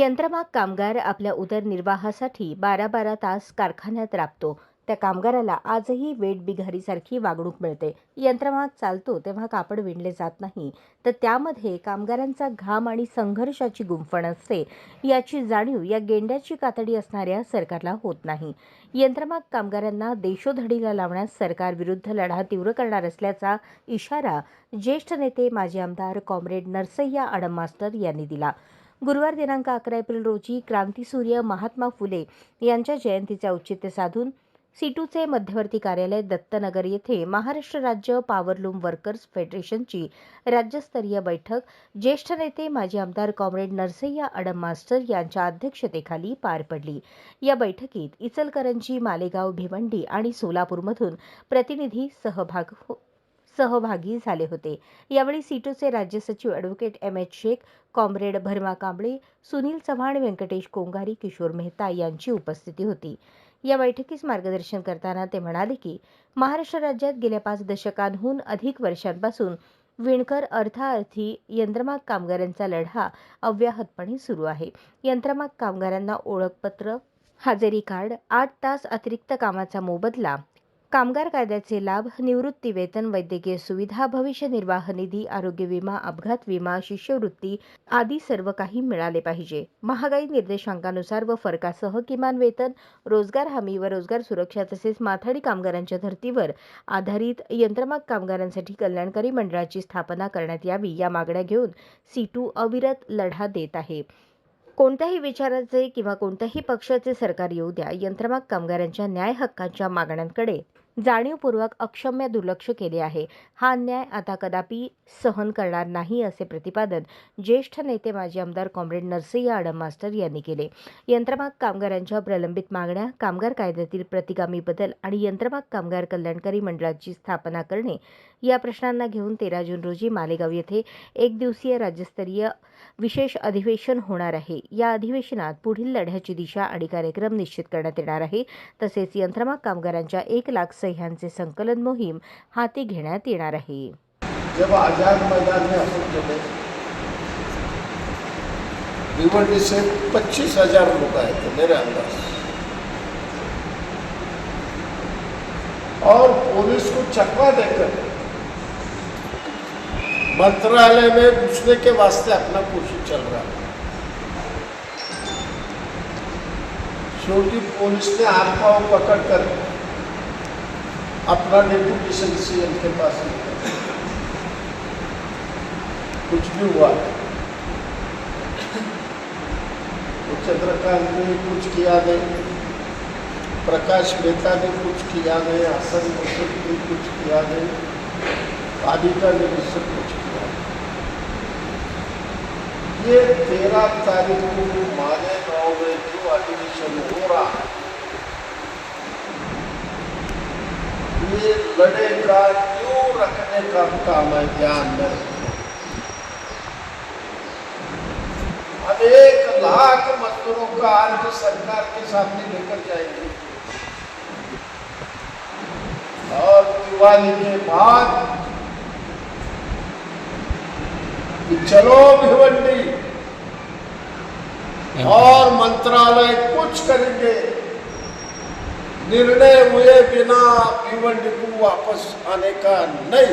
यंत्रमाग कामगार आपल्या उदरनिर्वाहासाठी बारा बारा तास कारखान्यात राबतो. त्या कामगाराला आजही वेट बिघारीसारखी वागणूक मिळते. यंत्रमाग चालतो तेव्हा कापड विणले जात नाही. तर त्यामध्ये कामगारांचा घाम आणि संघर्षाची गुंफण असते. याची जाणीव या गेंड्याची कातडी असणाऱ्या सरकारला होत नाही. यंत्रमाग कामगारांना देशोधडीला लावण्यास सरकारविरुद्ध लढा तीव्र करणार असल्याचा इशारा ज्येष्ठ नेते माजी आमदार कॉम्रेड नरसय्या आडम मास्टर यांनी दिला. गुरुवार दिनांक अकरा एप्रिल रोजी क्रांतीसूर्य महात्मा फुले यांच्या जयंतीचे औचित्य साधून सीटूचे मध्यवर्ती कार्यालय दत्तनगर येथे महाराष्ट्र राज्य पॉवरलूम वर्कर्स फेडरेशनची राज्यस्तरीय बैठक. ज्येष्ठ नेते माजी आमदार कॉम्रेड नरसय्या अडम मास्टर यांच्या अध्यक्षतेखाली पार पडली. या बैठकीत इचलकरंजी मालेगाव भिवंडी आणि सोलापूरमधून प्रतिनिधी सहभाग हो- सहभागी झाले होते. यावेळी सीटूचे राज्य सचिव advocate M H Shaikh comrade Bharma Kamble Sunil Chavan Venkatesh Kongari Kishore Mehta यांची उपस्थिती होती. या बैठकीस मार्गदर्शन करताना ते म्हणाले की महाराष्ट्र राज्यात गेल्या पाच दशकांहून अधिक वर्षांपासून विणकर अर्थाअर्थी यंत्रमाग कामगारांचा लढा अव्याहतपणे सुरू आहे. यंत्रमाग कामगारांना ओळखपत्र हजेरी कार्ड आठ तास अतिरिक्त कामाचा मोबदला कामगार कायद्याचे लाभ निवृत्ती वेतन वैद्यकीय सुविधा भविष्य निर्वाह निधी आरोग्य विमा अपघात विमा शिष्यवृत्ती आदी सर्व काही मिळाले पाहिजे. महागाई निर्देशांकानुसार व फरकासह किमान वेतन रोजगार हमी व रोजगार सुरक्षा तसेच माथाडी कामगारांच्या धर्तीवर आधारित यंत्रमाग कामगारांसाठी कल्याणकारी मंडळाची स्थापना करण्यात यावी या मागण्या घेऊन सीटू अविरत लढा देत आहे. कोणत्याही विचाराचे किंवा कोणत्याही पक्षाचे सरकार येऊ द्या. यंत्रमाग कामगारांच्या न्याय हक्कांच्या मागण्यांकडे जाणीवपूर्वक अक्षम्य दुर्लक्ष केले आहे. हा अन्याय आता कदापि सहन करणार नाही असे प्रतिपादन ज्येष्ठ नेते माजी आमदार कॉम्रेड नरसय्या आडम मास्टर यांनी केले. यंत्रमाग कामगारांच्या प्रलंबित मागण्या कामगार कायद्यातील प्रतिगामी बदल आणि यंत्रमाग कामगार कल्याणकारी मंडळाची स्थापना करणे या प्रश्नांना घेऊन तेरा जून रोजी मालेगाव येथे एक दिवसीय राज्यस्तरीय विशेष अधिवेशन होणार आहे. या अधिवेशनात पुढील लढ्याची दिशा आणि कार्यक्रम निश्चित करण्यात येणार आहे. तसेच यंत्रमाग कामगारांच्या एक लाख सह्यांचे संकलन मोहीम हाती घेण्यात येणार आहे. पच्चीस हजार लोग आए थे मेरे अंदाज. और पुलिस को चकवा देकर मंत्रालय में घुसने के वास्ते अपना कोशिश चल रहा है। छोटी पुलिस ने हाथ पाँव पकड़ कर अपना डेपुटेशन सीएम के पास कुछ भी हुआ। तो चंद्रकांत ने कुछ किया नहीं। प्रकाश मेहता ने कुछ किया नहीं। हसन मुर्शिद ने कुछ किया नहीं। आदित्य ने सब कुछ किया। ये तेरह तारीख को माने गाँव में जो अधिवेशन हो रहा है ये लड़े का क्यों रखने का काम है ध्यान में। हम एक लाख मजदूरों का आज सरकार के सामने लेकर जाएँगे। और दिवाली के बाद चलो भिवंडी और मंत्रालय कुछ करेंगे। निर्णय हुए बिना भिवंडी को वापस आने का नहीं।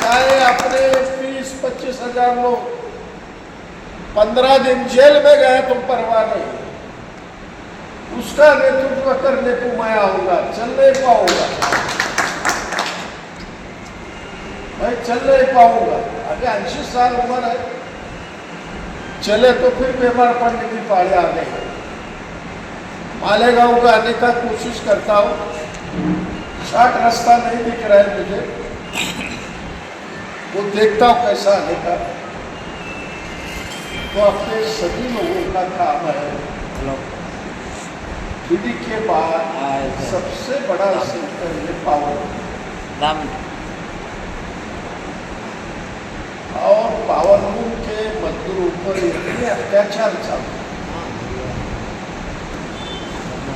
चाहे अपने बीस, पच्चीस हज़ार लोग पंद्रह दिन जेल में गए तो परवाह नहीं। उसका नेतृत्व करने को मैं आऊँगा चल नहीं पाऊँगा मैं चल नहीं पाऊँगा अभी ऐसी साल उम्र है, चले तो फिर बीमार पड़ने की पाड़ी आ गई। मालेगांव का आने का कोशिश करता हूँ। शार्ट रास्ता नहीं दिख रहा है मुझे। वो देखता हूँ कैसा आने का तो अपने सभी लोगों का काम है। दीदी के बाद सबसे बड़ा सेंटर है पावर। और पावर लूम के मजदूरों पर इतने अत्याचार चालू